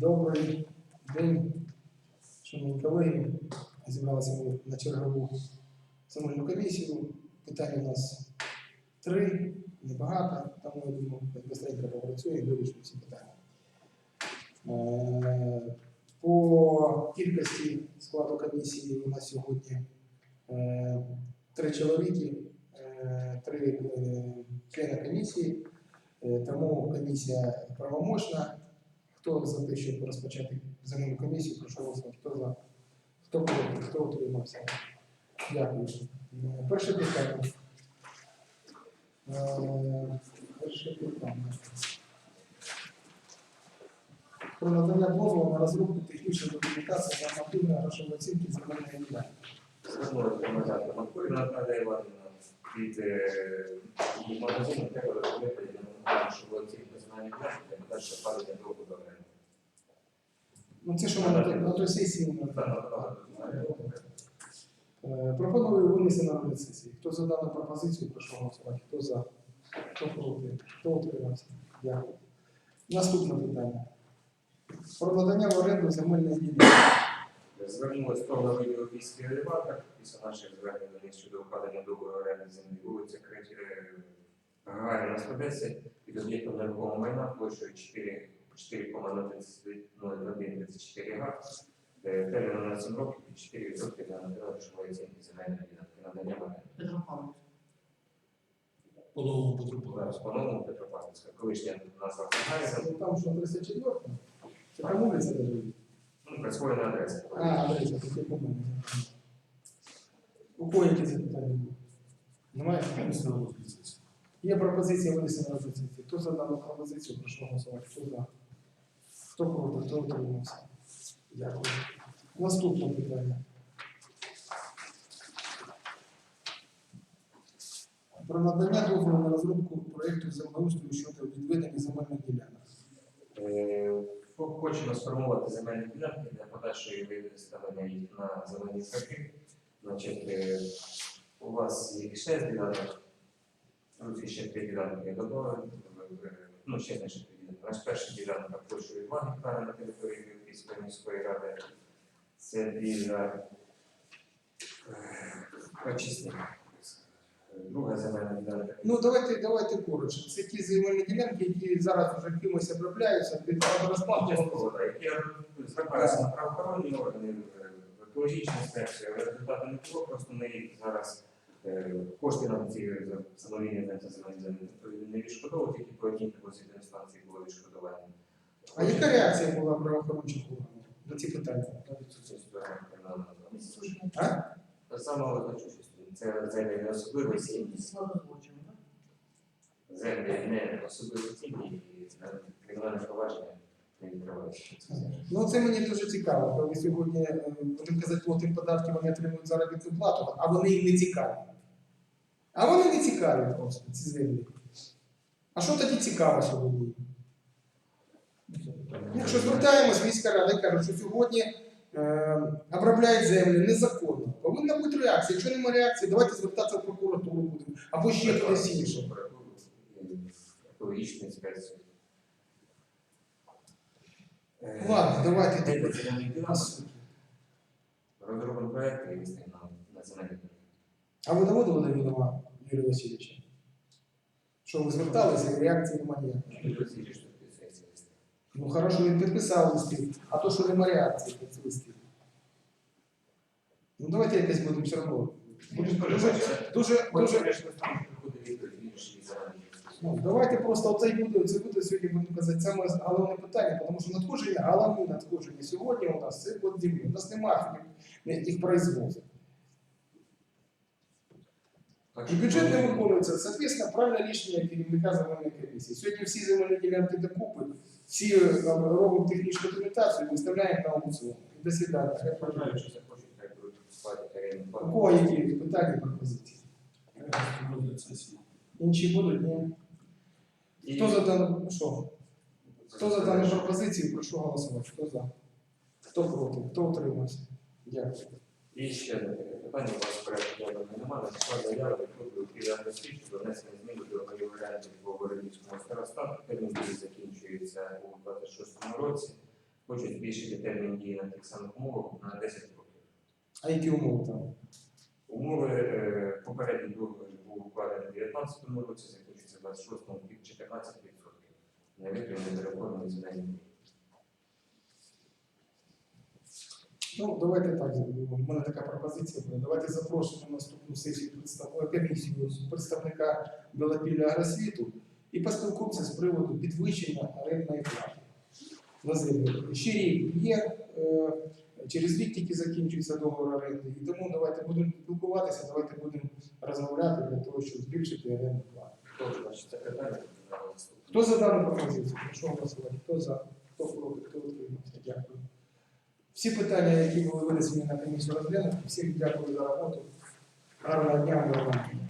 Добрий день, шановні колеги. Зібралися ми на чергову земельну комісію. Питань у нас три, небагато, тому я думаю, безпосередньо попрацює і вирішимо ці питання. Е, По кількості складу комісії у нас сьогодні е, три чоловіки, е, три члени комісії. Тому комісія правомочна. Хто за те, щоб розпочати земельну комісію, прошу голосувати. Хто за? Хто проти? Хто утримався? Дякую. Е, Перше питання. Е, Перше питання. Про надання дозволу на розробку технічної документації за нормативної грошової оцінки земельної ділянки. Іванівна від е, магазину треба розробити на в оцінку національної ділянки. Ну це що ми на той- на той сесії ми Е, Пропоную винести на розгляд сесії. Хто за дану пропозицію, прошу голосувати. Хто за? Хто проти? Хто утримався? Дякую. Наступне питання. Про надання в оренду земельної ділянки. Звернулася до голови Європейської елеватор після наших звернень до них щодо укладення договору оренди землі вулиця Крет- е, Гагаріна 110 під об'єктом нерухомого майна площею 4 4,0134 га. Е, Терміном на 7 років і 4% для надання грошової оцінки земельної ділянки надання в оренду. Петро По новому Петру по-новому Петропавлівська, колишня назва Гагаріна, Ну, Там що 34 Це там вулиця живуть? ну, присвоєна адреса. А, адреса, я помню. У кого які запитання? Немає? Є пропозиція винести на розгляд. Хто за дану пропозицію, прошу голосувати. Хто за? Хто проти? Хто утримався? Дякую. Наступне питання. Про надання дозволу на розробку проєкту землеустрою щодо відведення земельних ділянок. Е, Хочемо сформувати земельні ділянки для подальшої виставлення їх на зелені торги. Значить, е, у вас є 6 ділянок, ще 3 ділянки я додав, ну, ще не ще 3 ділянки. Наш перша ділянка площею 2 гектари на території Львівської міської ради. Це біля е, очисних. Друга земельна ділянка. Ну, давайте, давайте коротше. Це ті земельні ділянки, які зараз вже кимось обробляються під розплату. Які зверталися на правоохоронні органи, е, в екологічну інспекцію, але результату не було, просто ми їх зараз е, кошти на ці встановлення не відшкодовують, тільки по одній позиційній інстанції було відшкодування. А яка реакція була правоохорончих органів на ці питання? Саме значущість. Це землі не злочин, так? землі не особливості і кримінальне провадження не відкривається. Ну це мені дуже цікаво, коли сьогодні, е, будемо казати, платимо податки, вони отримують заробітну плату, а вони їм не цікаві. А вони не цікаві просто, ці землі. А що тоді цікаво сьогодні? Якщо звертаємось, міська рада каже, що сьогодні е, обробляють землі незаконно, повинна бути реакція. Якщо немає реакції, давайте звертатися в прокуратуру будемо або ще кудись інше. Екологічну інспекцію. Е, Ладно, давайте ділянки? Розробимо проєкт і виставимо на, на земельні ділянки. А ви доводили до відома Юрія Васильовича? Що ви зверталися, реакції немає. Ну хорошо, він підписав листи, а то, що немає реакції на ці листи. Ну давайте якось будемо все одно. Дуже, дуже, ну, давайте просто оцей буде, це буде сьогодні, будемо казати, саме головне питання, тому що надходження, головне надходження сьогодні у нас це от землі. У нас немає їх, їх производств. Так І бюджет не виконується, соответственно, правильне рішення керівника земельної комісії. Сьогодні всі земельні ділянки докупи, всі там, робимо технічну документацію, виставляємо на аукціон. До свидання. Я вважаю, що це хочуть, будуть складати арендну У кого які питання пропозиції? Інші будуть? Ні. І- Хто за дану, ну що? Хто за дану пропозицію, прошу голосувати. Хто за? Хто проти? Хто утримався? Дякую. І ще одне питання у вас порядку денному немає. Надійшла заява від клубу Київського світу про внесення змін до договорів оренди по старостату. Термін дії закінчується у 26-му році. Хочуть збільшити термін дії на тих самих умовах на 10 років. А які умови там? Умови е, попередній договір був укладений у 2019 році, закінчується в 26-му 14%. Не витримані переформені земельні. дії. Ну, давайте так зробимо. У мене така пропозиція буде. Давайте запрошуємо на наступну сесію представ- комісію представника Білопілля Агросвіту і поспілкуємося з приводу підвищення орендної плати. На землю. Ще рік є, е, через рік тільки закінчується договор оренди. І тому давайте будемо спілкуватися, давайте будемо розмовляти для того, щоб збільшити орендну плату. Хто за дану пропозицію? Прошу голосувати. Хто за, хто проти, хто утримався? Дякую. Всі питання, які були винесені на комісію розглянуті, всім дякую за роботу. Гарного дня, гарного дня.